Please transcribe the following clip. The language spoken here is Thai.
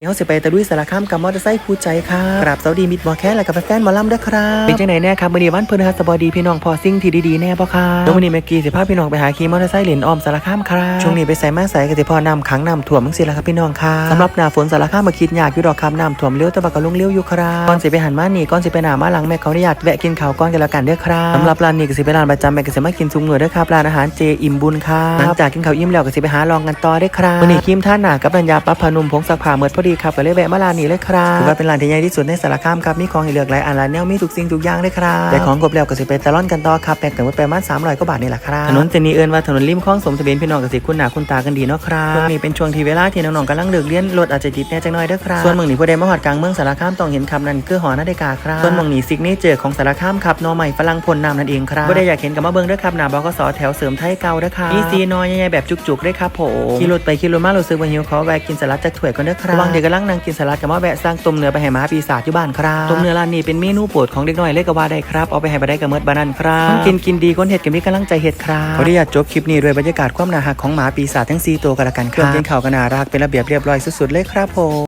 เดี๋ยวสิไปตะลุยสารคามกับมอเตอร์ไซค์คู่ใจค่ะกราบสวัสดีมิตรหมอแค่และกับแฟนๆหมอลำด้วยครับเป็นจังไหนแน่ครับมื้อนี้วันพฤหัสบดีพี่น้องพอซิ่งที่ดีๆแน่บ่ครับแล้วมื้อนี้แม็กกี้สิพาพี่น้องไปหาขี่มอเตอร์ไซค์เล่นอ้อมสารคามครับช่วงนี้ไปใส่มาใส่ก็สิพอน้ำขังน้ำท่วมจังซี่ล่ะครับพี่น้องครับสำหรับหน้าฝนสารคามมาคิดยากอยู่ดอกครับน้ำท่วมเลี้ยวแต่ว่าก็ลงเลี้ยวอยู่ครับก่อนสิไปหันมานี่ก่อนสิไปหน้ามาหลังแม่เขาอนุญาตแวะกินข้าวก่อนกันแล้วกันเด้อครับสำหรับร้านนี้ก็สิเป็นร้านประจำแม่ก็สิมากินซุมื้อเด้อครับร้านอาหารเจอิ่มบุญครับหลังจากกินข้าวอิ่มแล้วก็สิไปหาลองกันต่อเด้อครับมื้อนี้ครีมท่าหน้ากับน้ำยาปรับผ้านุ่มผงซักผ้าเมิดพอดีครับก็เลยแวะมาร้านนี้เลยครับถือว่าเป็นร้านที่ใหญ่ที่สุดในสารคามครับมีของให้เลือกหลายอันหลายแนวมีทุกสิ่งทุกอย่างเลยครับได้ของครบแล้วก็สิไปตะล่อนกันต่อครับแปลกแต่ว่าไปประมาณ300กว่าบาทนี่แหละครับถนนเส้นนี้เอิ้นว่าถนนริมคลองสมทะเบียนพี่น้องก็สิคุ้นหน้าคุ้นตากันดีเนาะครับช่วงนี้เป็นช่วงที่เวลาที่น้องๆกำลังเลิกเรียนรถอาจจะติดแหน่จักหน่อยเด้อครับส่วนเมืองนี้ผู้ใดมาฮอดกลางเมืองสารคามต้องเห็นคำนั้นคือหอนาฬิกาครับส่วนเมืองนี้ซิกเนเจอร์ของสารคามครับหนอใหม่ฝรั่งพ่นน้ำนั่นเองครับผู้ใดอยากเห็นก็มาเบิ่งเด้อครับหน้าบกสแถวเสริมไทยเก่าเด้อครับมีซีนอยใหญ่ๆแบบจุกๆเด้อครับผมขี่รถไปขี่รถมารู้สึกว่าหิวขอแวะกินสลัดจากถ้วยก่อนเด้อครับระหว่างเดี๋ยวกำลังนั่งกินสลัดก็มาแวะสร้างต้มเนื้อไปให้หมาปีศาจอยู่บ้านครับต้มเนื้อร้านนี้เป็นเมนูโปรดของเด็กน้อยเลยก็ว่าได้ครับเอาไปให้บ่ได้กับเมิดบานันครับกินกินดีก้นเห็ดกันมีกำลังใจเห็ดครับขออนุญาตจบคลิปนี้ด้วยบรรยากาศความน่ารักของหมาปีศาจทั้ง4ตัวกันละกันครับเครื่องกินข้าวก็น่ารักเป็นระเบียบเรียบร้อยสุดๆเลยครับผม